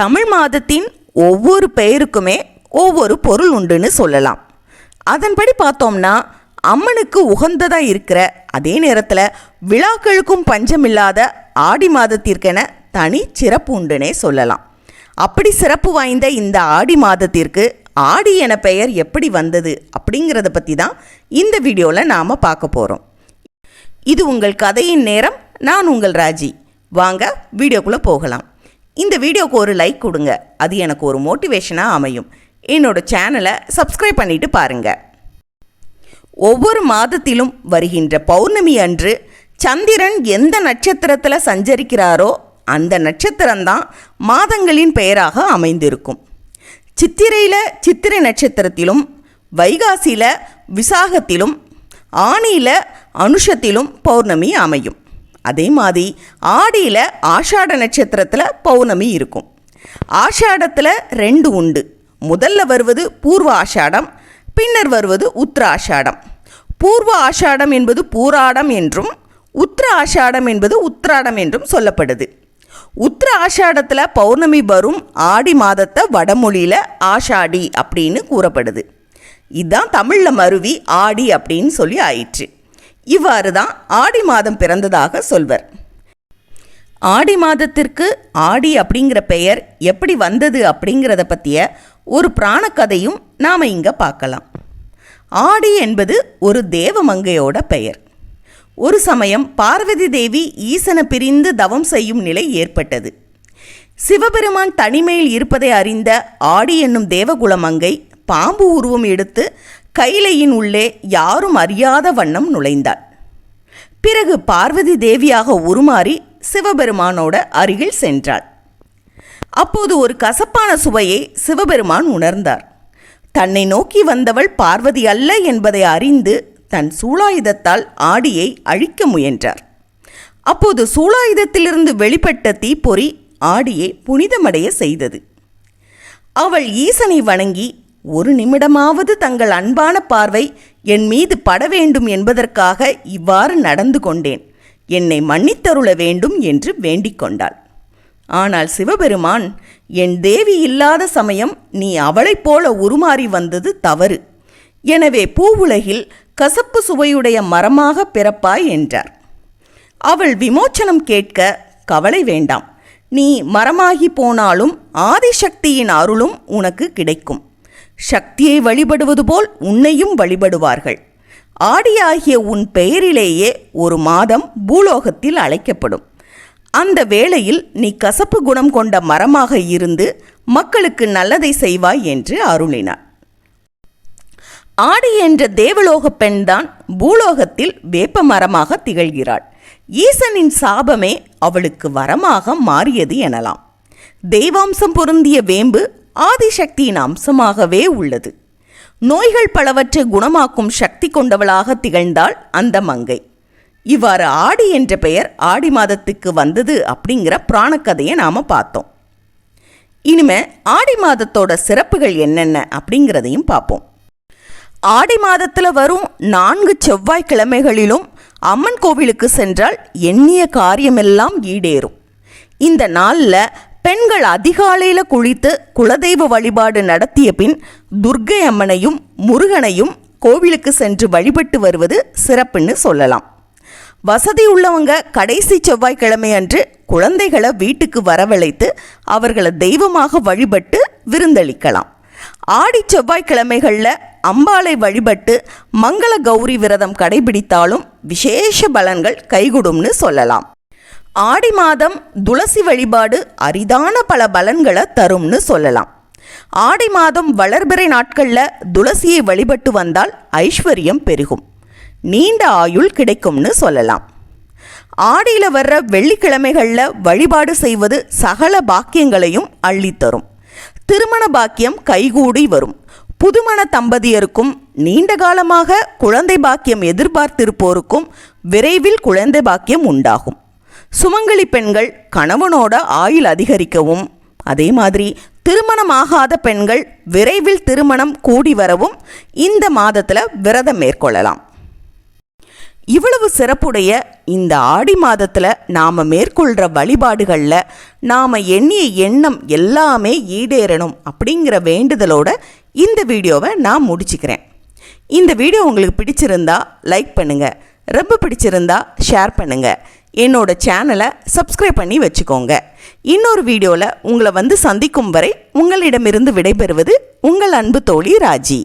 தமிழ் மாதத்தின் ஒவ்வொரு பெயருக்குமே ஒவ்வொரு பொருள் உண்டுன்னு சொல்லலாம். அதன்படி பார்த்தோம்னா அம்மனுக்கு உகந்ததாக இருக்கிற அதே நேரத்தில் விழாக்களுக்கும் பஞ்சமில்லாத ஆடி மாதத்திற்கென தனி சிறப்பு உண்டுனே சொல்லலாம். அப்படி சிறப்பு வாய்ந்த இந்த ஆடி மாதத்திற்கு ஆடி என பெயர் எப்படி வந்தது அப்படிங்கிறத பற்றி தான் இந்த வீடியோவில் நாம் பார்க்க போகிறோம் இது உங்கள் கதையின் நேரம் நான் உங்கள் ராஜி. வாங்க வீடியோக்குள்ளே போகலாம். இந்த வீடியோக்கு ஒரு லைக் கொடுங்க. அது எனக்கு ஒரு மோட்டிவேஷனாக அமையும். என்னோட சேனலை சப்ஸ்கிரைப் பண்ணிட்டு பாருங்கள் ஒவ்வொரு மாதத்திலும் வருகின்ற பௌர்ணமி அன்று சந்திரன் எந்த நட்சத்திரத்தில் சஞ்சரிக்கிறாரோ அந்த நட்சத்திரம்தான் மாதங்களின் பெயராக அமைந்திருக்கும். சித்திரையில் சித்திரை நட்சத்திரத்திலும் வைகாசியில் விசாகத்திலும் ஆணியில் அனுஷத்திலும் பௌர்ணமி அமையும். அதே மாதிரி ஆடியில் ஆஷாட நட்சத்திரத்தில் பௌர்ணமி இருக்கும். ஆஷாடத்தில் ரெண்டு உண்டு. முதல்ல வருவது பூர்வ ஆஷாடம் பின்னர் வருவது உத்திர ஆஷாடம். பூர்வ ஆஷாடம் என்பது பூராடம் என்றும் உத்திர ஆஷாடம் என்பது உத்திராடம் என்றும் சொல்லப்படுது. உத்திர ஆஷாடத்தில் பௌர்ணமி வரும் ஆடி மாதத்தை வடமொழியில் ஆஷாடி அப்படின்னு கூறப்படுது. இதுதான் தமிழில் மருவி ஆடி அப்படின்னு சொல்லி ஆயிற்று. இவ்வாறு தான் ஆடி மாதம் பிறந்ததாக சொல்வர். ஆடி மாதத்திற்கு ஆடி அப்படிங்கிற பெயர் எப்படி வந்தது அப்படிங்கிறத பற்றிய ஒரு பிராணக்கதையும் நாம் இங்கே பார்க்கலாம். ஆடி என்பது ஒரு தேவமங்கையோட பெயர். ஒரு சமயம் பார்வதி தேவி ஈசனை பிரிந்து தவம் செய்யும் நிலை ஏற்பட்டது. சிவபெருமான் தனிமையில் இருப்பதை அறிந்த ஆடி என்னும் தேவகுலமங்கை பாம்பு உருவம் எடுத்து கைலையின் உள்ளே யாரும் அறியாத வண்ணம் நுழைந்தாள். பிறகு பார்வதி தேவியாக உருமாறி சிவபெருமானோட அருகில் சென்றாள். அப்போது ஒரு கசப்பான சுவையை சிவபெருமான் உணர்ந்தார். தன்னை நோக்கி வந்தவள் பார்வதி அல்ல என்பதை அறிந்து தன் சூளாயுதத்தால் ஆடியை அழிக்க முயன்றார். அப்போது சூளாயுதத்திலிருந்து வெளிப்பட்ட தீப்பொறி ஆடியை புனிதமடைய செய்தது. அவள் ஈசனை வணங்கி ஒரு நிமிடமாவது தங்கள் அன்பான பார்வை என் மீது பட வேண்டும் என்பதற்காக இவ்வாறு நடந்து கொண்டேன். என்னை மன்னித்தருள வேண்டும் என்று வேண்டிக் கொண்டாள். ஆனால் சிவபெருமான் என் தேவி இல்லாத சமயம் நீ அவளைப் போல உருமாறி வந்தது தவறு. எனவே பூவுலகில் கசப்பு சுவையுடைய மரமாக பிறப்பாய் என்றார். அவள் விமோச்சனம் கேட்க கவலை வேண்டாம். நீ மரமாகி போனாலும் ஆதிசக்தியின் அருளும் உனக்கு கிடைக்கும். சக்தியை வழிபடுவது போல் உன்னையும் வழிபடுவார்கள். ஆடியாகிய உன் பெயரிலேயே ஒரு மாதம் பூலோகத்தில் அழைக்கப்படும். அந்த வேளையில் நீ கசப்பு குணம் கொண்ட மரமாக இருந்து மக்களுக்கு நல்லதை செய்வாய் என்று அருளினார். ஆடி என்ற தேவலோக பெண்தான் பூலோகத்தில் வேப்ப மரமாக திகழ்கிறாள். ஈசனின் சாபமே அவளுக்கு வரமாக மாறியது எனலாம். தெய்வாம்சம் பொருந்திய வேம்பு ஆதிசக்தியின் அம்சமாகவே உள்ளது. நோய்கள் பலவற்றை குணமாக்கும் சக்தி கொண்டவளாக திகழ்ந்தாள் அந்த மங்கை. இவ்வாறு ஆடி என்ற பெயர் ஆடி மாதத்துக்கு வந்தது அப்படிங்கிற புராணக்கதையை நாம் பார்த்தோம். இனிமே ஆடி மாதத்தோட சிறப்புகள் என்னென்ன அப்படிங்கிறதையும் பார்ப்போம். ஆடி மாதத்தில் வரும் நான்கு செவ்வாய்க்கிழமைகளிலும் அம்மன் கோவிலுக்கு சென்றால் எண்ணிய காரியமெல்லாம் ஈடேறும். இந்த நாளில் பெண்கள் அதிகாலையில் குளித்து குலதெய்வ வழிபாடு நடத்திய பின் துர்க்கை அம்மனையும் முருகனையும் கோவிலுக்கு சென்று வழிபட்டு வருவது சிறப்புன்னு சொல்லலாம். வசதி உள்ளவங்க கடைசி செவ்வாய்க்கிழமை அன்று குழந்தைகளை வீட்டுக்கு வரவழைத்து அவர்களை தெய்வமாக வழிபட்டு விருந்தளிக்கலாம். ஆடி செவ்வாய்க்கிழமைகளில் அம்பாளை வழிபட்டு மங்கள கௌரி விரதம் கடைபிடித்தாலும் விசேஷ பலன்கள் கைகூடும்னு சொல்லலாம். ஆடி மாதம் துளசி வழிபாடு அரிதான பல பலன்களை தரும்னு சொல்லலாம். ஆடி மாதம் வளர்பிறை நாட்களில் துளசியை வழிபட்டு வந்தால் ஐஸ்வர்யம் பெருகும். நீண்ட ஆயுள் கிடைக்கும்னு சொல்லலாம். ஆடியில் வர்ற வெள்ளிக்கிழமைகளில் வழிபாடு செய்வது சகல பாக்கியங்களையும் அள்ளித்தரும். திருமண பாக்கியம் கைகூடி வரும். புதுமண தம்பதியருக்கும் நீண்ட காலமாக குழந்தை பாக்கியம் எதிர்பார்த்திருப்போருக்கும் விரைவில் குழந்தை பாக்கியம் உண்டாகும். சுமங்கலி பெண்கள் கணவனோட ஆயுள் அதிகரிக்கவும். அதே மாதிரி திருமணமாகாத பெண்கள் விரைவில் திருமணம் கூடி வரவும் இந்த மாதத்தில் விரதம் மேற்கொள்ளலாம். இவ்வளவு சிறப்புடைய இந்த ஆடி மாதத்தில் நாம் மேற்கொள்கிற வழிபாடுகளில் நாம் எண்ணிய எண்ணம் எல்லாமே ஈடேறணும் அப்படிங்கிற வேண்டுதலோட இந்த வீடியோவை நான் முடிச்சுக்கிறேன். இந்த வீடியோ உங்களுக்கு பிடிச்சிருந்தா லைக் பண்ணுங்கள் ரொம்ப பிடிச்சிருந்தா ஷேர் பண்ணுங்கள் என்னோட சேனலை சப்ஸ்கிரைப் பண்ணி வச்சுக்கோங்க. இன்னொரு வீடியோவில் உங்களை வந்து சந்திக்கும் வரை உங்களிடமிருந்து விடைபெறுவது உங்கள் அன்பு தோழி ராஜி.